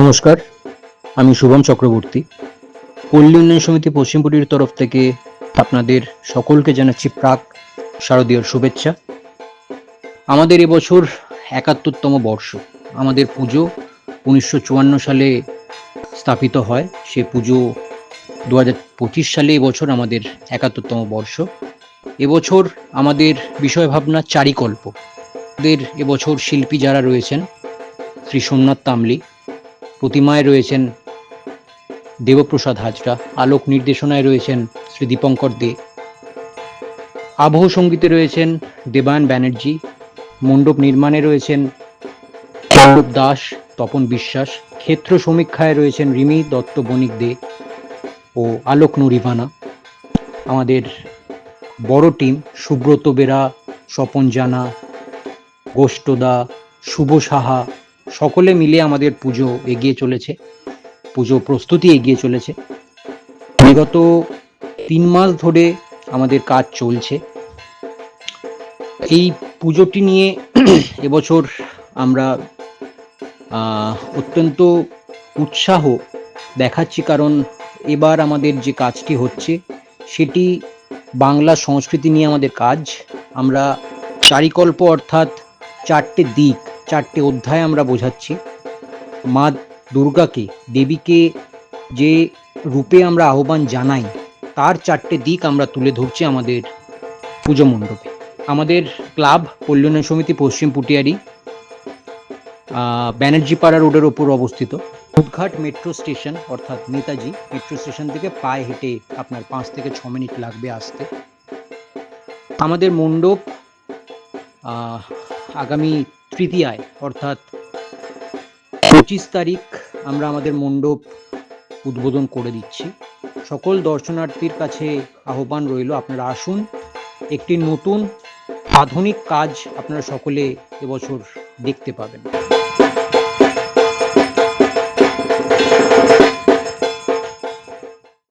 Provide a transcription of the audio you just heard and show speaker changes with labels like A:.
A: নমস্কার, আমি শুভম চক্রবর্তী। পল্লী উন্নয়ন সমিতি পশ্চিমপুরীর তরফ থেকে আপনাদের সকলকে জানাচ্ছি প্রাক শারদীয় শুভেচ্ছা। আমাদের এবছর একাত্তরতম বর্ষ, আমাদের পুজো উনিশশো চুয়ান্ন সালে স্থাপিত হয়, সে পুজো দু পঁচিশ সালে এবছর আমাদের একাত্তরতম বর্ষ। এবছর আমাদের বিষয় ভাবনা চারিকল্প এবছর শিল্পী যারা রয়েছেন, শ্রী সোমনাথ তামলি প্রতিমায় রয়েছেন দেবপ্রসাদ হাজরা, আলোক নির্দেশনায় রয়েছেন শ্রী দীপঙ্কর দে। আবহ সঙ্গীতে রয়েছেন দেবায়ন ব্যানার্জি, মণ্ডপ নির্মাণে রয়েছেন পল্লব দাস, তপন বিশ্বাস, ক্ষেত্র সমীক্ষায় রয়েছেন রিমি দত্ত বণিক দে ও আলোক নুরিভানা আমাদের বড় টিম সুব্রত বেরা, স্বপন জানা গোষ্ঠদা শুভ সাহা সকলে মিলে আমাদের পুজো এগিয়ে চলেছে। পুজো প্রস্তুতি এগিয়ে চলেছে। বিগত তিন মাস ধরে আমাদের কাজ চলছে। এই পুজোটি নিয়ে এবছর আমরা অত্যন্ত উৎসাহ দেখাচ্ছি কারণ এবার আমাদের যে কাজটি হচ্ছে, সেটি বাংলা সংস্কৃতি নিয়ে আমাদের কাজ। আমরা চারিকল্প অর্থাৎ চারটে দিক চারটে অধ্যায় আমরা বোঝাচ্ছি। মা দুর্গাকে, দেবীকে যে রূপে আমরা আহ্বান জানাই, তার চারটে দিক আমরা তুলে ধরছি আমাদের পুজো মণ্ডপে। আমাদের ক্লাব, কল্যাণ সমিতি, পশ্চিম পুটিয়ারি ব্যানার্জি পাড়া রোডের ওপর অবস্থিত। উদ্ঘাট মেট্রো স্টেশন, অর্থাৎ নেতাজি, মেট্রো স্টেশন থেকে পায়ে হেঁটে আপনার পাঁচ থেকে ছ মিনিট লাগবে আসতে। আমাদের মণ্ডপ আগামী তৃতীয়ায়, অর্থাৎ পঁচিশ তারিখ আমরা আমাদের মণ্ডপ উদ্বোধন করে দিচ্ছি। সকল দর্শনার্থীর কাছে আহ্বান রইল, আপনারা আসুন। একটি নতুন আধুনিক কাজ আপনারা সকলে এবছর দেখতে পাবেন।